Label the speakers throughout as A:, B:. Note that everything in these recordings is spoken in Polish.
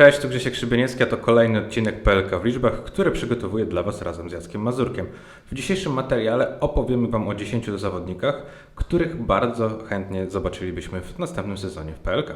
A: Cześć, tu Grzesiek Szybieniecki, a to kolejny odcinek PLK w liczbach, który przygotowuję dla Was razem z Jackiem Mazurkiem. W dzisiejszym materiale opowiemy Wam o 10 zawodnikach, których bardzo chętnie zobaczylibyśmy w następnym sezonie w PLK.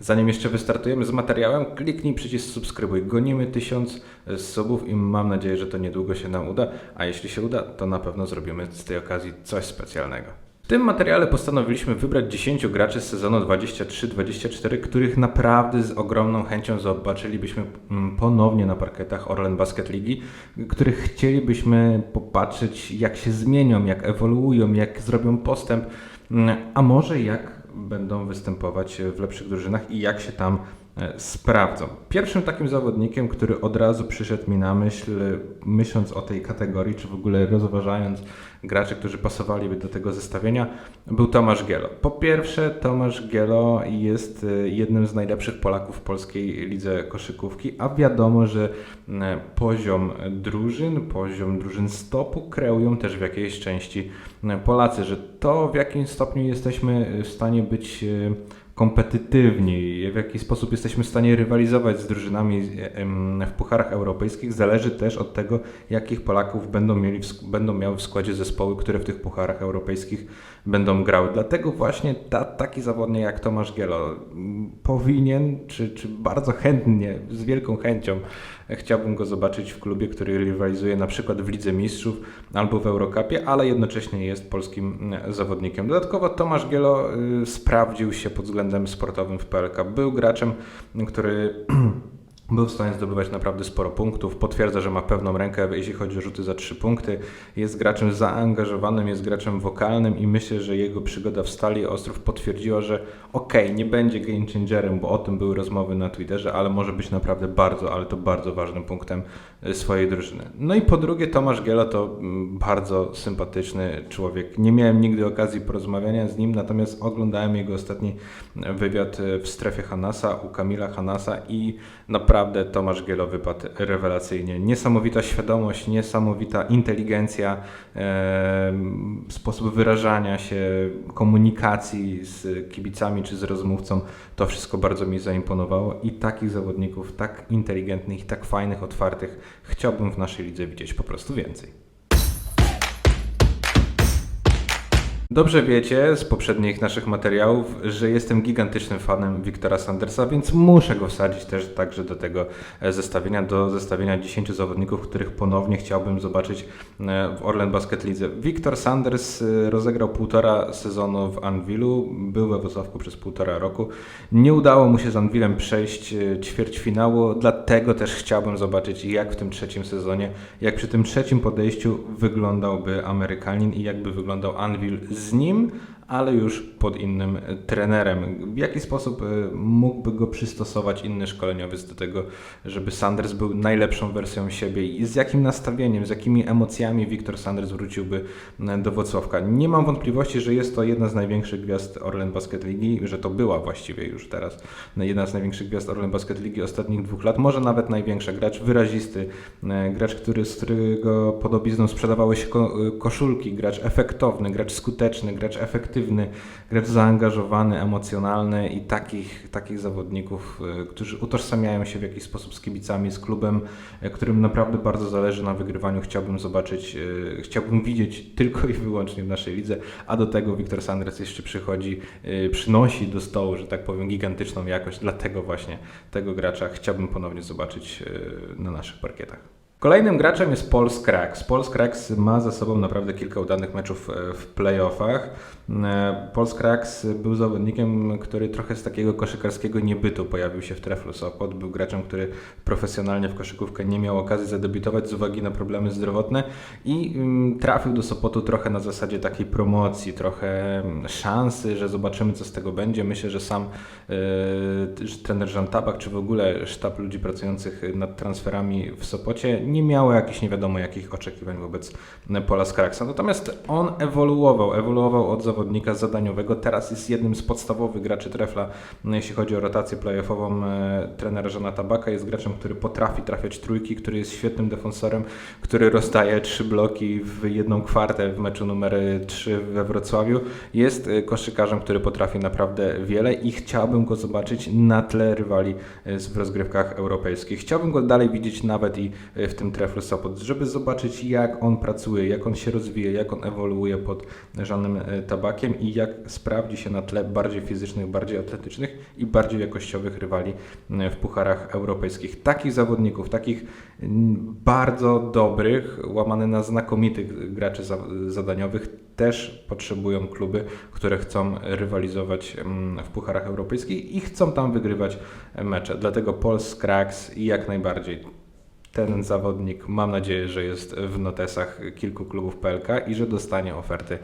A: Zanim jeszcze wystartujemy z materiałem, kliknij przycisk subskrybuj. Gonimy 1000 subów i mam nadzieję, że to niedługo się nam uda, a jeśli się uda, to na pewno zrobimy z tej okazji coś specjalnego. Tym materiale postanowiliśmy wybrać 10 graczy z sezonu 23-24, których naprawdę z ogromną chęcią zobaczylibyśmy mm, ponownie na parkietach Orlen Basket Ligi, których chcielibyśmy popatrzeć jak się zmienią, jak ewoluują, jak zrobią postęp, mm, a może jak będą występować w lepszych drużynach i jak się tam sprawdzą. Pierwszym takim zawodnikiem, który od razu przyszedł mi na myśl, myśląc o tej kategorii, czy w ogóle rozważając graczy, którzy pasowaliby do tego zestawienia, był Tomasz Gielo. Po pierwsze, Tomasz Gielo jest e, jednym z najlepszych Polaków w polskiej lidze koszykówki, a wiadomo, że e, poziom drużyn, poziom drużyn stopu kreują też w jakiejś części e, Polacy, że to w jakim stopniu jesteśmy w stanie być e, kompetytywni, w jaki sposób jesteśmy w stanie rywalizować z drużynami em, w pucharach europejskich, zależy też od tego, jakich Polaków będą, mieli będą miały w składzie zespoły, które w tych pucharach europejskich będą grały. Dlatego właśnie ta, taki zawodnik jak Tomasz Gielo m, powinien, czy, czy bardzo chętnie, z wielką chęcią e, chciałbym go zobaczyć w klubie, który rywalizuje na przykład w Lidze Mistrzów albo w Eurocupie, ale jednocześnie jest polskim mm, zawodnikiem. Dodatkowo Tomasz Gielo y, sprawdził się pod względem sportowym w PLK. Był graczem, który był w stanie zdobywać naprawdę sporo punktów. Potwierdza, że ma pewną rękę, jeśli chodzi o rzuty za trzy punkty. Jest graczem zaangażowanym, jest graczem wokalnym i myślę, że jego przygoda w Stali Ostrów potwierdziła, że okej, nie będzie game changerem, bo o tym były rozmowy na Twitterze, ale może być naprawdę bardzo, ale to bardzo ważnym punktem y, swojej drużyny. No i po drugie, Tomasz Giela to mm, bardzo sympatyczny człowiek. Nie miałem nigdy okazji porozmawiania z nim, natomiast oglądałem jego ostatni wywiad y, w strefie Hanasa u Kamila Hanasa i naprawdę Tomasz Gielo wypadł rewelacyjnie. Niesamowita świadomość, niesamowita inteligencja, em, sposób wyrażania się, komunikacji z kibicami czy z rozmówcą. To wszystko bardzo mi zaimponowało i takich zawodników, tak inteligentnych tak fajnych, otwartych chciałbym w naszej lidze widzieć po prostu więcej. Dobrze wiecie z poprzednich naszych materiałów, że jestem gigantycznym fanem Wiktora Sandersa, więc muszę go wsadzić też także do tego e, zestawienia, do zestawienia 10 zawodników, których ponownie chciałbym zobaczyć e, w Orlen Basket Lidze. Wiktor Sanders e, rozegrał półtora sezonu w Anwilu, był we Wrocławku przez półtora roku. Nie udało mu się z Anwilem przejść ćwierćfinału, dlatego też chciałbym zobaczyć jak w tym trzecim sezonie, jak przy tym trzecim podejściu wyglądałby Amerykanin i jakby wyglądał Anvil z nim, ale już pod innym e, trenerem. W jaki sposób e, mógłby go przystosować inny szkoleniowiec do tego, żeby Sanders był najlepszą wersją siebie i z jakim nastawieniem, z jakimi emocjami Wiktor Sanders wróciłby do Wrocławka. Nie mam wątpliwości, że jest to jedna z największych gwiazd Orlen Basket Ligi, że to była właściwie już teraz jedna z największych gwiazd Orlen Basket Ligi ostatnich dwóch lat, może nawet największa. Gracz wyrazisty, gracz, który, z którego podobizną sprzedawały się e, koszulki, gracz efektowny, gracz skuteczny, gracz efektywny, gracz zaangażowany, emocjonalny i takich, takich zawodników, e, którzy utożsamiają się w jakiś sposób z kibicami, z klubem, e, którym naprawdę bardzo zależy na wygrywaniu. Chciałbym zobaczyć, e, chciałbym widzieć tylko i wyłącznie w naszej lidze, a do tego Wiktor Sanders jeszcze przychodzi, przynosi do stołu, że tak powiem, gigantyczną jakość, dlatego właśnie tego gracza chciałbym ponownie zobaczyć na naszych parkietach. Kolejnym graczem jest Paul Skrax. Paul Skrax ma za sobą naprawdę kilka udanych meczów e, w playoffach. E, Paul Skrax był zawodnikiem, który trochę z takiego koszykarskiego niebytu pojawił się w Treflu Sopot. Był graczem, który profesjonalnie w koszykówkę nie miał okazji zadebiutować z uwagi na problemy zdrowotne i mm, trafił do Sopotu trochę na zasadzie takiej promocji, trochę mm, szansy, że zobaczymy co z tego będzie. Myślę, że sam że trener Jean Tabak, czy w ogóle sztab ludzi pracujących nad transferami w Sopocie nie miało jakichś nie wiadomo jakich oczekiwań wobec Paula Skraksa. Natomiast on ewoluował, ewoluował od zawodnika zadaniowego. Teraz jest jednym z podstawowych graczy trefla, jeśli chodzi o rotację playoffową e, trenera Żana Tabaka. Jest graczem, który potrafi trafiać trójki, który jest świetnym defensorem, który rozdaje trzy bloki w jedną kwartę w meczu numer 3 we Wrocławiu. Jest e, koszykarzem, który potrafi naprawdę wiele i chciałbym go zobaczyć na tle rywali e, w rozgrywkach europejskich. Chciałbym go dalej widzieć nawet i w tym treflu Sopot, żeby zobaczyć jak on pracuje, jak on się rozwija, jak on ewoluuje pod Żanem e, Tabakiem i jak sprawdzi się na tle bardziej fizycznych, bardziej atletycznych i bardziej jakościowych rywali e, w pucharach europejskich. Takich zawodników, takich bardzo dobrych, łamane na znakomitych graczy za- zadaniowych też potrzebują kluby, które chcą rywalizować w pucharach europejskich i chcą tam wygrywać mecze. Dlatego Pols Kraks i jak najbardziej ten zawodnik mam nadzieję, że jest w notesach kilku klubów PLK i że dostanie oferty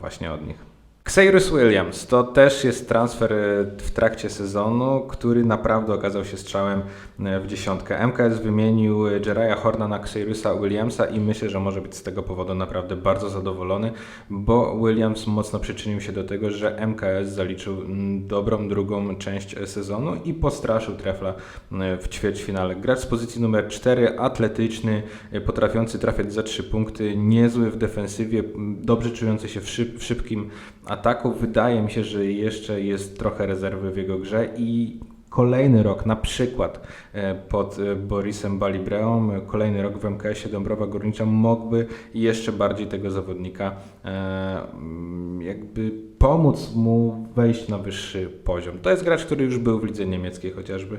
A: właśnie od nich. Xayrus Williams to też jest transfer e, w trakcie sezonu, który naprawdę okazał się strzałem e, w dziesiątkę. MKS wymienił Jeraya Horna na Xayrusa Williamsa i myślę, że może być z tego powodu naprawdę bardzo zadowolony, bo Williams mocno przyczynił się do tego, że MKS zaliczył mm, dobrą drugą część sezonu i postraszył trefla e, w ćwierćfinale. Gracz z pozycji numer 4, atletyczny, e, potrafiący trafiać za 3 punkty, niezły w defensywie, dobrze czujący się w, szyb, w szybkim ataku. Wydaje mi się, że jeszcze jest trochę rezerwy w jego grze i kolejny rok, na przykład e, pod e, Borisem Balibreą, e, kolejny rok w MKS-ie Dąbrowa Górnicza mógłby jeszcze bardziej tego zawodnika mm, jakby pomóc mu wejść na wyższy poziom. To jest gracz, który już był w lidze niemieckiej chociażby.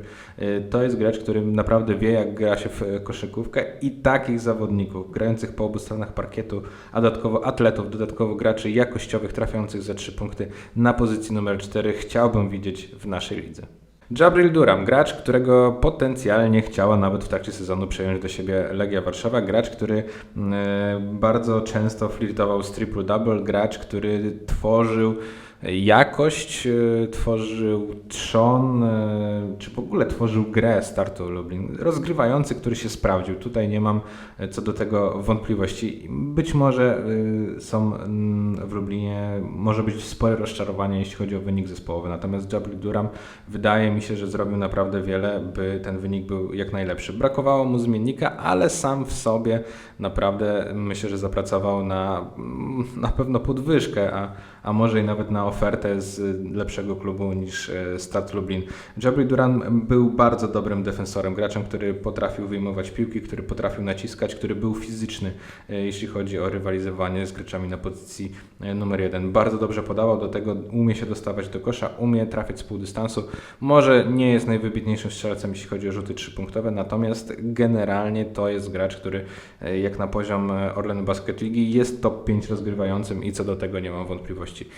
A: To jest gracz, który naprawdę wie, jak gra się w koszykówkę i takich zawodników, grających po obu stronach parkietu, a dodatkowo atletów, dodatkowo graczy jakościowych, trafiających za trzy punkty na pozycji numer 4 chciałbym widzieć w naszej lidze. Jabril Duram, gracz, którego potencjalnie chciała nawet w trakcie sezonu przejąć do siebie Legia Warszawa, gracz, który mm, bardzo często flirtował z triple-double, gracz, który tworzył jakość, e, tworzył trzon, e, czy w ogóle tworzył grę startu Lublin. Rozgrywający, który się sprawdził. Tutaj nie mam e, co do tego wątpliwości. Być może są mm, w Lublinie, może być spore rozczarowanie, jeśli chodzi o wynik zespołowy. Natomiast Jabril Duram wydaje mi się, że zrobił naprawdę wiele, by ten wynik był jak najlepszy. Brakowało mu zmiennika, ale sam w sobie naprawdę myślę, że zapracował na mm, na pewno podwyżkę, a, a może i nawet na ofertę z lepszego klubu niż e, Stad Lublin. Jabri Duran był bardzo dobrym defensorem, graczem, który potrafił wyjmować piłki, który potrafił naciskać, który był fizyczny, e, jeśli chodzi o rywalizowanie z graczami na pozycji e, numer jeden. Bardzo dobrze podawał, do tego umie się dostawać do kosza, umie trafiać z półdystansu. Może nie jest najwybitniejszym strzelcem, jeśli chodzi o rzuty trzypunktowe, natomiast generalnie to jest gracz, który jak na poziom e, Orlen Basket Ligi jest top 5 rozgrywającym i co do tego nie mam wątpliwości.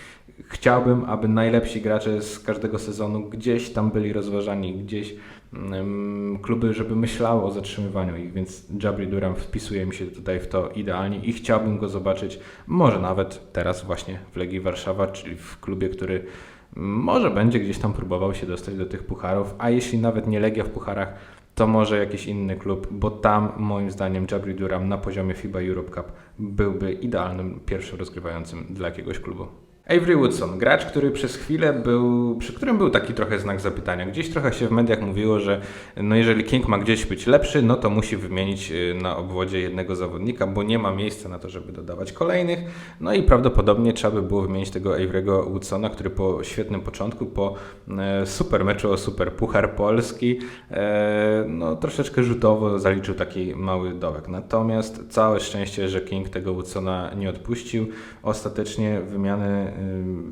A: Chciałbym, aby najlepsi gracze z każdego sezonu gdzieś tam byli rozważani, gdzieś mm, kluby, żeby myślały o zatrzymywaniu ich, więc Jabri Duram wpisuje mi się tutaj w to idealnie i chciałbym go zobaczyć, może nawet teraz właśnie w Legii Warszawa, czyli w klubie, który może będzie gdzieś tam próbował się dostać do tych pucharów, a jeśli nawet nie Legia w pucharach, to może jakiś inny klub, bo tam moim zdaniem Jabri Duram na poziomie FIBA Europe Cup byłby idealnym pierwszym rozgrywającym dla jakiegoś klubu. Avery Woodson, gracz, który przez chwilę był, przy którym był taki trochę znak zapytania. Gdzieś trochę się w mediach mówiło, że no jeżeli King ma gdzieś być lepszy, no to musi wymienić y, na obwodzie jednego zawodnika, bo nie ma miejsca na to, żeby dodawać kolejnych. No i prawdopodobnie trzeba by było wymienić tego Avery'ego Woodsona, który po świetnym początku, po e, super meczu o Super Puchar Polski, e, no troszeczkę rzutowo zaliczył taki mały dołek. Natomiast całe szczęście, że King tego Woodsona nie odpuścił. Ostatecznie wymiany,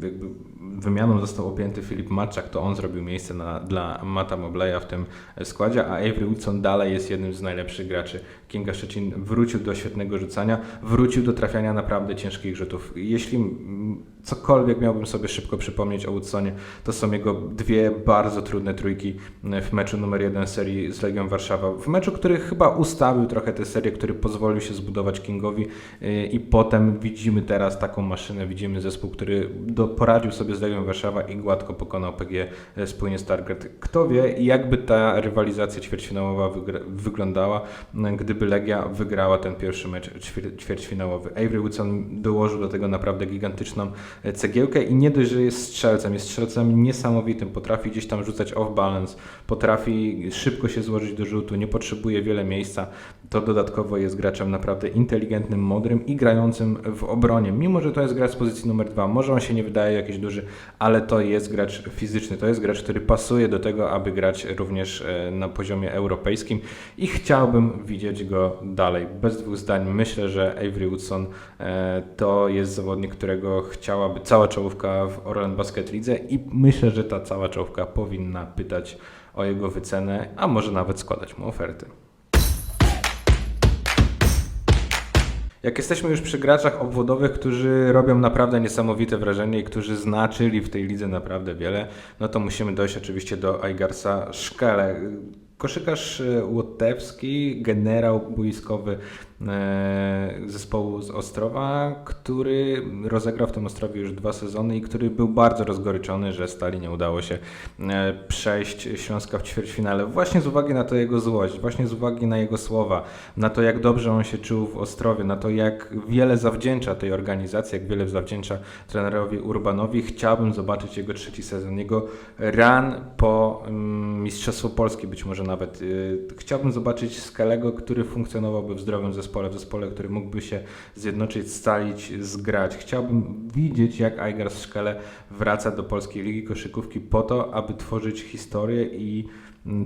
A: jakby wymianą został objęty Filip Matczak, to on zrobił miejsce na, dla Mata Mobleya w tym składzie, a Avery Woodson dalej jest jednym z najlepszych graczy. Kinga Szczecin wrócił do świetnego rzucania, wrócił do trafiania naprawdę ciężkich rzutów. Jeśli cokolwiek miałbym sobie szybko przypomnieć o Woodsonie, to są jego dwie bardzo trudne trójki w meczu numer jeden serii z Legią Warszawa. W meczu, który chyba ustawił trochę tę serię, który pozwolił się zbudować Kingowi yy, i potem widzimy teraz taką maszynę, widzimy zespół, który do, poradził sobie z Legią Warszawa i gładko pokonał PG spójnie Stargard. Kto wie, jakby ta rywalizacja ćwierćfinałowa wyglądała, gdyby Legia wygrała ten pierwszy mecz ćwier- ćwierćfinałowy. Avery Woodson dołożył do tego naprawdę gigantyczną e, cegiełkę i nie dość, że jest strzelcem, jest strzelcem niesamowitym, potrafi gdzieś tam rzucać off balance, potrafi szybko się złożyć do rzutu, nie potrzebuje wiele miejsca, to dodatkowo jest graczem naprawdę inteligentnym, mądrym i grającym w obronie. Mimo, że to jest gracz z pozycji numer dwa, może on się nie wydaje jakiś duży, ale to jest gracz fizyczny, to jest gracz, który pasuje do tego, aby grać również e, na poziomie europejskim i chciałbym widzieć go dalej. Bez dwóch zdań myślę, że Avery Woodson e, to jest zawodnik, którego chciałaby cała czołówka w Orlen Basket Lidze i myślę, że ta cała czołówka powinna pytać o jego wycenę, a może nawet składać mu oferty. Jak jesteśmy już przy graczach obwodowych, którzy robią naprawdę niesamowite wrażenie i którzy znaczyli w tej lidze naprawdę wiele, no to musimy dojść oczywiście do Aigarsa Szkele. Koszykarz e, łotewski, generał boiskowy zespołu z Ostrowa, który rozegrał w tym Ostrowie już dwa sezony i który był bardzo rozgoryczony, że Stali nie udało się e, przejść Śląska w ćwierćfinale. Właśnie z uwagi na to jego złość, właśnie z uwagi na jego słowa, na to jak dobrze on się czuł w Ostrowie, na to jak wiele zawdzięcza tej organizacji, jak wiele zawdzięcza trenerowi Urbanowi. Chciałbym zobaczyć jego trzeci sezon, jego run po mm, Mistrzostwo Polski być może nawet. Y, Chciałbym zobaczyć Skalego, który funkcjonowałby w zdrowym zespole, w zespole, który mógłby się zjednoczyć, scalić, zgrać. Chciałbym widzieć, jak Aigar Szkele wraca do polskiej ligi koszykówki po to, aby tworzyć historię i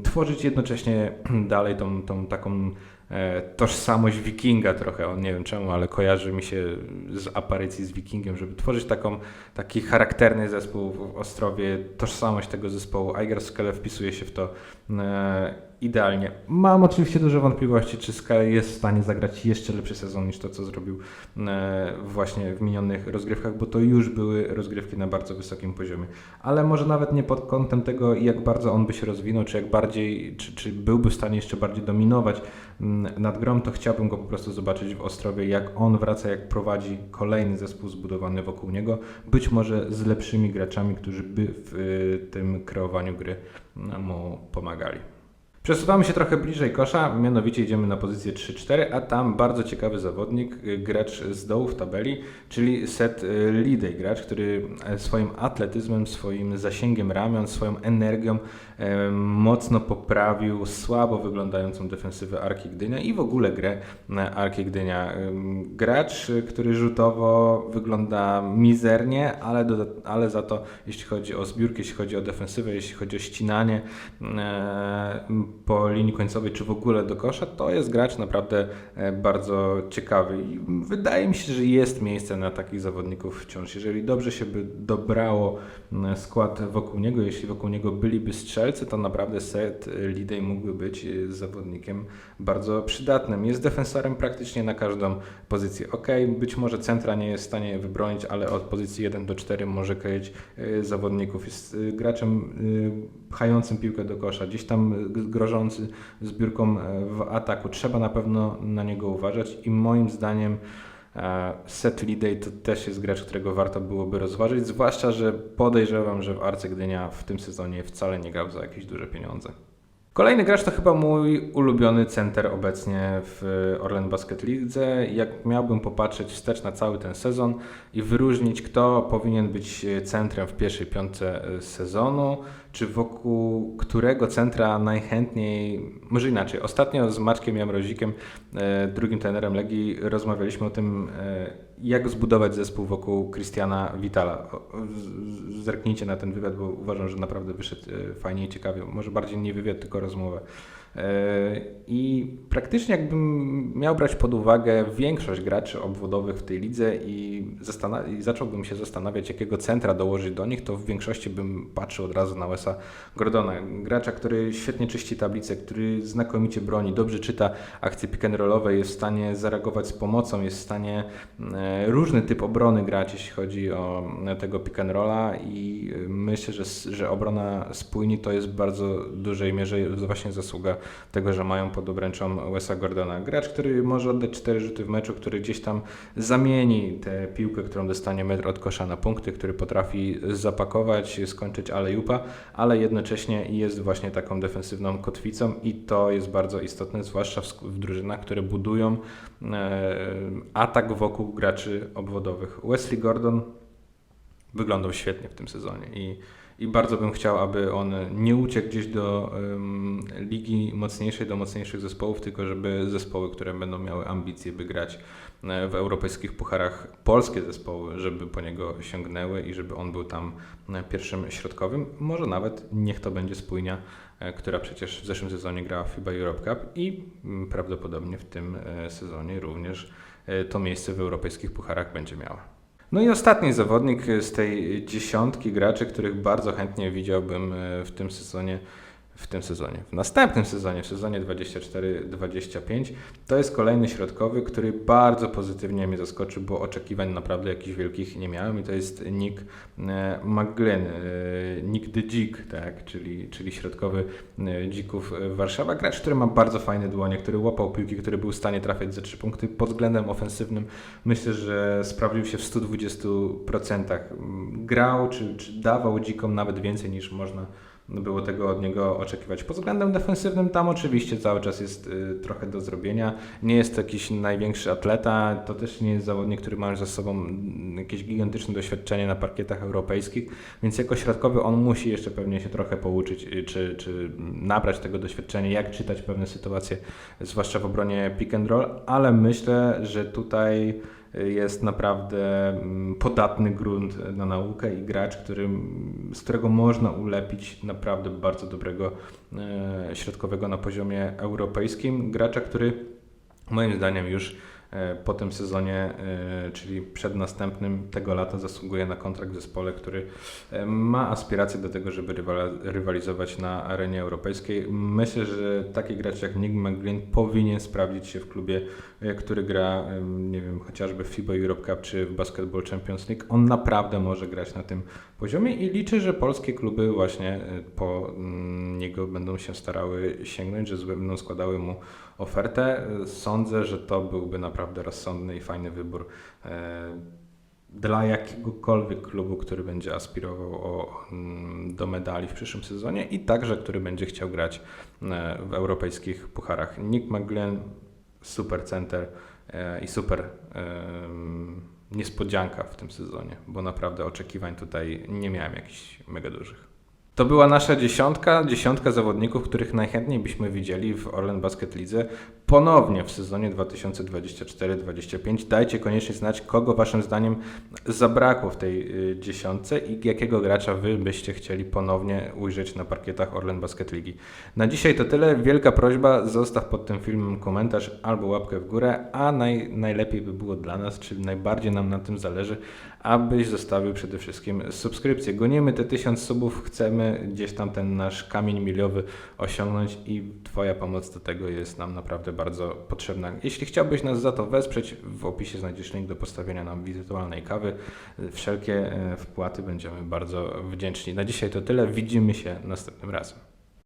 A: tworzyć jednocześnie dalej tą, tą taką e, tożsamość wikinga trochę, on nie wiem czemu, ale kojarzy mi się z aparycji z wikingiem, żeby tworzyć taką, taki charakterny zespół w Ostrowie, tożsamość tego zespołu. Aigar Skele wpisuje się w to e, idealnie. Mam oczywiście duże wątpliwości, czy Skele jest w stanie zagrać jeszcze lepszy sezon niż to, co zrobił e, właśnie w minionych rozgrywkach, bo to już były rozgrywki na bardzo wysokim poziomie. Ale może nawet nie pod kątem tego, jak bardzo on by się rozwinął, czy jak bardziej, czy, czy byłby w stanie jeszcze bardziej dominować mm, nad grą, to chciałbym go po prostu zobaczyć w Ostrowie, jak on wraca, jak prowadzi kolejny zespół zbudowany wokół niego, być może z lepszymi graczami, którzy by w y, tym kreowaniu gry no, mu pomagali. Przesuwamy się trochę bliżej kosza, mianowicie idziemy na pozycję 3-4, a tam bardzo ciekawy zawodnik, y, gracz z dołu w tabeli, czyli Seth y, Lidej, gracz, który e, swoim atletyzmem, swoim zasięgiem ramion, swoją energią e, mocno poprawił słabo wyglądającą defensywę Arki Gdynia i w ogóle grę na Arki Gdynia. Gracz, y, który rzutowo wygląda mizernie, ale, doda- ale za to jeśli chodzi o zbiórkę, jeśli chodzi o defensywę, jeśli chodzi o ścinanie e, po linii końcowej, czy w ogóle do kosza, to jest gracz naprawdę e, bardzo ciekawy i wydaje mi się, że jest miejsce na takich zawodników wciąż. Jeżeli dobrze się by dobrało skład wokół niego, jeśli wokół niego byliby strzelcy, to naprawdę Seth Lidej mógłby być e, zawodnikiem bardzo przydatnym. Jest defensorem praktycznie na każdą pozycję. Ok, być może centra nie jest w stanie wybronić, ale od pozycji 1 do 4 może kryć e, zawodników. Jest graczem pchającym piłkę do kosza, gdzieś tam grożący zbiórką e, w ataku. Trzeba na pewno na niego uważać i moim zdaniem e, Set Liday to też jest gracz, którego warto byłoby rozważyć, zwłaszcza, że podejrzewam, że w Arce Gdynia w tym sezonie wcale nie grał za jakieś duże pieniądze. Kolejny gracz to chyba mój ulubiony center obecnie w Orlen Basket Lidze. Jak miałbym popatrzeć wstecz na cały ten sezon i wyróżnić, kto powinien być centrem w pierwszej piątce sezonu, czy wokół którego centra najchętniej, może inaczej, ostatnio z Maczkiem Jamrozikiem, e, drugim trenerem Legii, rozmawialiśmy o tym, e, jak zbudować zespół wokół Christiana Vitala. Zerknijcie na ten wywiad, bo uważam, że naprawdę wyszedł e, fajnie i ciekawie. Może bardziej nie wywiad, tylko rozmowę. E, I praktycznie jakbym miał brać pod uwagę większość graczy obwodowych w tej lidze i, i zacząłbym się zastanawiać, jakiego centra dołożyć do nich, to w większości bym patrzył od razu na Wesa Gordona. Gracza, który świetnie czyści tablicę, który znakomicie broni, dobrze czyta akcje pick and rollowe, jest w stanie zareagować z pomocą, jest w stanie e, różny typ obrony grać, jeśli chodzi o e, tego pick and rolla i myślę, że, że obrona spójni to jest w bardzo dużej mierze właśnie zasługa tego, że mają pod obręczą Wesa Gordona. Gracz, który może oddać cztery rzuty w meczu, który gdzieś tam zamieni tę piłkę, którą dostanie metr od kosza na punkty, który potrafi zapakować, skończyć alejupa, ale jednocześnie jest właśnie taką defensywną kotwicą i to jest bardzo istotne, zwłaszcza w, w drużynach, które budują e, atak wokół graczy obwodowych. Wesley Gordon wyglądał świetnie w tym sezonie i, i bardzo bym chciał, aby on nie uciekł gdzieś do em, ligi mocniejszej, do mocniejszych zespołów, tylko żeby zespoły, które będą miały ambicje, by grać e, w europejskich pucharach, polskie zespoły, żeby po niego sięgnęły i żeby on był tam e, pierwszym środkowym. Może nawet niech to będzie spójnia, e, która przecież w zeszłym sezonie grała w FIBA Europe Cup i mm, prawdopodobnie w tym sezonie również to miejsce w europejskich pucharach będzie miała. No i ostatni zawodnik z tej dziesiątki graczy, których bardzo chętnie widziałbym e, w tym sezonie, w tym sezonie, w następnym sezonie, w sezonie 24-25, to jest kolejny środkowy, który bardzo pozytywnie mnie zaskoczył, bo oczekiwań naprawdę jakichś wielkich nie miałem i to jest Nick e, McGlynn, e, Nick the Dzik, tak, czyli, czyli środkowy e, Dzików Warszawa. Gracz, który ma bardzo fajne dłonie, który łapał piłki, który był w stanie trafiać za trzy punkty pod względem ofensywnym. Myślę, że sprawdził się w 120%. Grał czy, czy dawał Dzikom nawet więcej niż można było tego od niego oczekiwać. Pod względem defensywnym tam oczywiście cały czas jest y, trochę do zrobienia. Nie jest to jakiś największy atleta, to też nie jest zawodnik, który ma już za sobą mm, jakieś gigantyczne doświadczenie na parkietach europejskich, więc jako środkowy on musi jeszcze pewnie się trochę pouczyć, y, czy, czy nabrać tego doświadczenia, jak czytać pewne sytuacje, zwłaszcza w obronie pick and roll, ale myślę, że tutaj jest naprawdę mm, podatny grunt na naukę i gracz, który, z którego można ulepić naprawdę bardzo dobrego e, środkowego na poziomie europejskim. Gracza, który moim zdaniem już po tym sezonie, e, czyli przed następnym tego lata zasługuje na kontrakt w zespole, który e, ma aspiracje do tego, żeby rywalizować na arenie europejskiej. Myślę, że taki gracz jak Nick McGlynn powinien sprawdzić się w klubie, e, który gra, nie wiem, chociażby w FIBA Europe Cup czy w Basketball Champions League. On naprawdę może grać na tym poziomie i liczę, że polskie kluby właśnie e, po mm, niego będą się starały sięgnąć, że będą składały mu ofertę. Sądzę, że to byłby naprawdę rozsądny i fajny wybór e, dla jakiegokolwiek klubu, który będzie aspirował o, mm, do medali w przyszłym sezonie i także, który będzie chciał grać e, w europejskich pucharach. Nick McGlynn, super center e, i super em, niespodzianka w tym sezonie, bo naprawdę oczekiwań tutaj nie miałem jakichś mega dużych. To była nasza dziesiątka, dziesiątka zawodników, których najchętniej byśmy widzieli w Orlen Basket Lidze ponownie w sezonie 2024-2025. Dajcie koniecznie znać, kogo waszym zdaniem zabrakło w tej y, dziesiątce i jakiego gracza wy byście chcieli ponownie ujrzeć na parkietach Orlen Basket Ligi. Na dzisiaj to tyle. Wielka prośba, zostaw pod tym filmem komentarz albo łapkę w górę, a naj, najlepiej by było dla nas, czyli najbardziej nam na tym zależy, abyś zostawił przede wszystkim subskrypcję. Gonimy te tysiąc subów, chcemy gdzieś tam ten nasz kamień miliowy osiągnąć i Twoja pomoc do tego jest nam naprawdę bardzo potrzebna. Jeśli chciałbyś nas za to wesprzeć, w opisie znajdziesz link do postawienia nam wirtualnej kawy. Wszelkie e, wpłaty będziemy bardzo wdzięczni. Na dzisiaj to tyle. Widzimy się następnym razem.